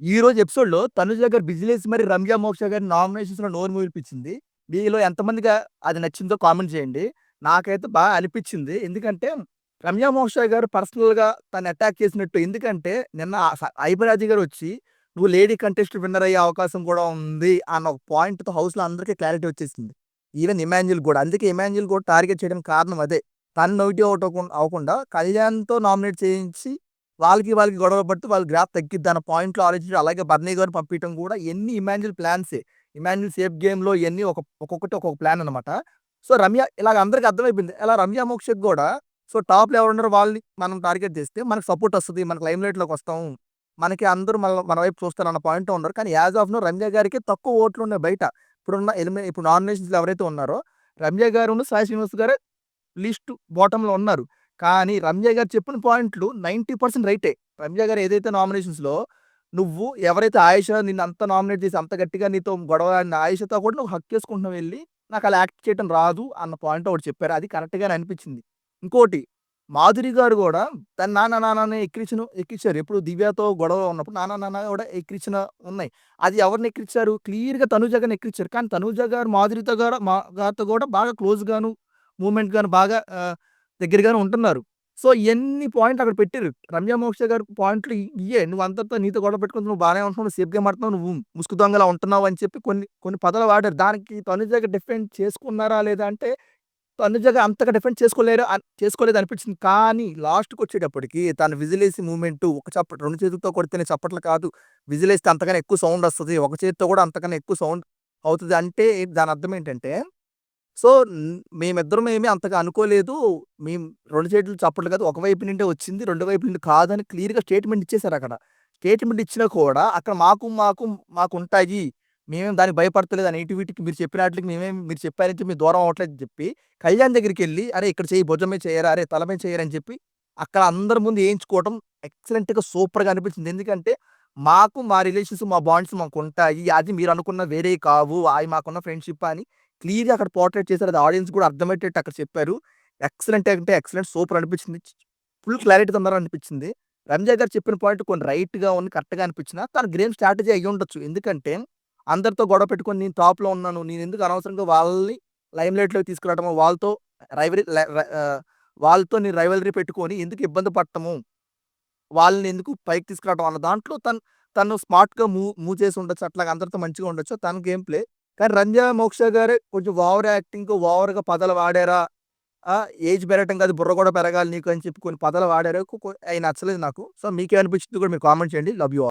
ఈ రోజు ఎపిసోడ్‌లో తనుజ గారు బిజినెస్ మరి రమ్య మోక్ష గారి నామినేషన్స్‌లో నోరు మూయిపించింది. మీలో ఎంతమందిగా అది నచ్చిందో కామెంట్ చేయండి. నాకైతే బాగా అనిపించింది. ఎందుకంటే రమ్య మోక్ష గారు పర్సనల్‌గా తను అటాక్ చేసినట్టు ఎందుకంటే నిన్న స గారు వచ్చి నువ్వు లేడీ కంటెస్ట్ విన్నర్ అయ్యే అవకాశం కూడా ఉంది అన్న ఒక పాయింట్‌తో హౌస్‌లో అందరికీ క్లారిటీ వచ్చేసింది. ఈవెన్ ఇమాన్యుల్ కూడా. అందుకే ఇమాన్యుల్ కూడా టార్గెట్ చేయడానికి కారణం అదే. తను నోటి అవుట్ అవ్వకుండా కళ్యాణ్‌తో నామినేట్ చేయించి వాళ్ళకి వాళ్ళకి గొడవ పడితే వాళ్ళ గ్రాఫ్ తగ్గిద్ది అన్న పాయింట్‌లో ఆలోచించి అలాగే బర్నీ గారిని పంపించడం కూడా ఎన్ని ఇమాన్యుల్ ప్లాన్సే. ఇమాన్యుల్ సేఫ్ గేమ్‌లో ఎన్ని ఒక ఒక్కొక్కటి ఒక్కొక్క ప్లాన్ అనమాట. సో, రమ్య ఇలాగ అందరికీ అర్థమైపోయింది. ఇలా రమ్య మోక్షక్ కూడా సో, టాప్‌లో ఎవరున్నారో వాళ్ళని మనం టార్గెట్ చేస్తే మనకు సపోర్ట్ వస్తుంది మనకు లైమ్‌లైట్‌లోకి వస్తాం. మనకి అందరూ మన మన వైపు చూస్తారు అన్న పాయింట్ ఉన్నారు. కానీ యాజ్ ఆఫ్ నో రమ్య గారికి తక్కువ ఓట్లు ఉన్నాయి బయట. ఇప్పుడున్న ఎలిమి ఇప్పుడు నామినేషన్స్‌లో ఎవరైతే ఉన్నారో రమ్య గారు సాయి శ్రీనివాస్ గారే లిస్ట్ బాటంలో ఉన్నారు. కానీ రమ్య గారు చెప్పిన పాయింట్లు 90% రైటే. రమ్య గారు ఏదైతే నామినేషన్స్‌లో నువ్వు ఎవరైతే ఆయుష నిన్ను అంత నామినేట్ చేసి అంత గట్టిగా నీతో గొడవ ఆయుషతో కూడా నువ్వు హక్ చేసుకుంటున్నావు వెళ్ళి నాకు అలా యాక్ట్ చేయడం రాదు అన్న పాయింట్ ఒకటి చెప్పారు. అది కరెక్ట్‌గానే అనిపించింది. ఇంకోటి మాధురి గారు కూడా తను నాన్న నాన్ననే అని ఎక్కిరించిన ఎక్కించారు. ఎప్పుడు దివ్యతో గొడవ ఉన్నప్పుడు నాన్న నాన్న కూడా ఎక్కిరించిన ఉన్నాయి. అది ఎవరిని ఎక్కిరించారు? క్లియర్‌గా తనూజ గారిని ఎక్కిరించారు. కానీ తనుజ గారు మాధురితో కూడా మా గారితో కూడా బాగా క్లోజ్‌గాను మూమెంట్ గాను బాగా దగ్గరగానే ఉంటున్నారు. సో, ఎన్ని పాయింట్లు అక్కడ పెట్టారు. రమ్య మోక్ష గారి పాయింట్లు ఇయ్యే. నువ్వు అందరితో నీతో గొడవ పెట్టుకుంటున్నావు. నువ్వు బాగానే ఉంటున్నావు. నువ్వు సేఫ్ నువ్వు ముసుగు దొంగలా ఉంటున్నావు అని చెప్పి కొన్ని కొన్ని పదాలు వాడారు. దానికి తనుజ డిఫెండ్ చేసుకున్నారా లేదా అంటే తనుజగా అంతగా డిఫెండ్ చేసుకోలేరు చేసుకోలేదు అనిపించింది. కానీ లాస్ట్‌కొచ్చేటప్పటికి తను విజిలేసి మూమెంట్ ఒక చప్పట్లు 2 చేతులతో కొడితేనే చప్పట్లు కాదు. విజిలేస్తే అంతకన్నా ఎక్కువ సౌండ్ వస్తుంది ఒక చేతితో కూడా అంతకన్నా ఎక్కువ సౌండ్ అవుతుంది అంటే దాని అర్థం ఏంటంటే సో, మేమిద్దరం ఏమీ అంతగా అనుకోలేదు. మేము రెండు చేతులు చప్పట్లు కాదు. ఒక వైపు నుండే వచ్చింది. రెండు వైపు నుండి కాదని క్లియర్‌గా స్టేట్‌మెంట్ ఇచ్చేసారు అక్కడ. స్టేట్‌మెంట్ ఇచ్చినా కూడా అక్కడ మాకు మాకు మాకు ఉంటాయి మేమేం దానికి భయపడతలేదు. అని నెగటివిటీకి మీరు చెప్పిన ఆటిలకి మేమేం మీరు చెప్పారని మీ మేము దూరం అవ్వట్లేదు చెప్పి కళ్యాణ్ దగ్గరికి వెళ్ళి అరే ఇక్కడ చేయి భుజమే చేయరా అరే తలమే చేయరని చెప్పి అక్కడ అందరి ముందు వేయించుకోవడం ఎక్సలెంట్‌గా సూపర్‌గా అనిపించింది. ఎందుకంటే మాకు మా రిలేషన్స్, మా బాండ్స్ మాకు ఉంటాయి అది మీరు అనుకున్న వేరే కావు. అవి మాకున్న ఫ్రెండ్‌షిప్ అని క్లియర్‌గా అక్కడ పోర్ట్రేట్ చేశారు. అది ఆడియన్స్ కూడా అర్థమయ్యేటట్టు అక్కడ చెప్పారు. ఎక్సలెంట్ అంటే ఎక్సలెంట్ సూపర్ అనిపించింది. ఫుల్ క్లారిటీతో ఉన్నారనిపించింది. రమ్య గారు చెప్పిన పాయింట్ కొన్ని రైట్‌గా ఉంది. కరెక్ట్‌గా అనిపించినా తన గేమ్ స్ట్రాటజీ అయ్యుండొచ్చు. ఎందుకంటే అందరితో గొడవ పెట్టుకొని నేను టాప్‌లో ఉన్నాను. నేనెందుకు అనవసరంగా వాళ్ళని లైమ్‌లైట్‌లోకి తీసుకురావడము, వాళ్ళతో రైవరీ వాళ్ళతో నేను రైవలరీ పెట్టుకొని ఎందుకు ఇబ్బంది పడటము. వాళ్ళని ఎందుకు పైకి తీసుకురావడం అన్న దాంట్లో తను తను స్మార్ట్‌గా మూవ్ మూవ్ చేసి ఉండొచ్చు. అట్లాగా అందరితో మంచిగా ఉండొచ్చు. తన గేమ్ ప్లే. కానీ రంజా మోక్ష గారే కొంచెం ఓవర్ యాక్టింగ్, ఓవర్‌గా పదాలు వాడారా? ఏజ్ పెరగటం కాదు బుర్ర కూడా పెరగాలి నీకు అని చెప్పి కొన్ని పదాలు వాడారు. అవి నచ్చలేదు నాకు. సో, మీకేమనిపించింది కూడా మీరు కామెంట్ చేయండి. Love you all.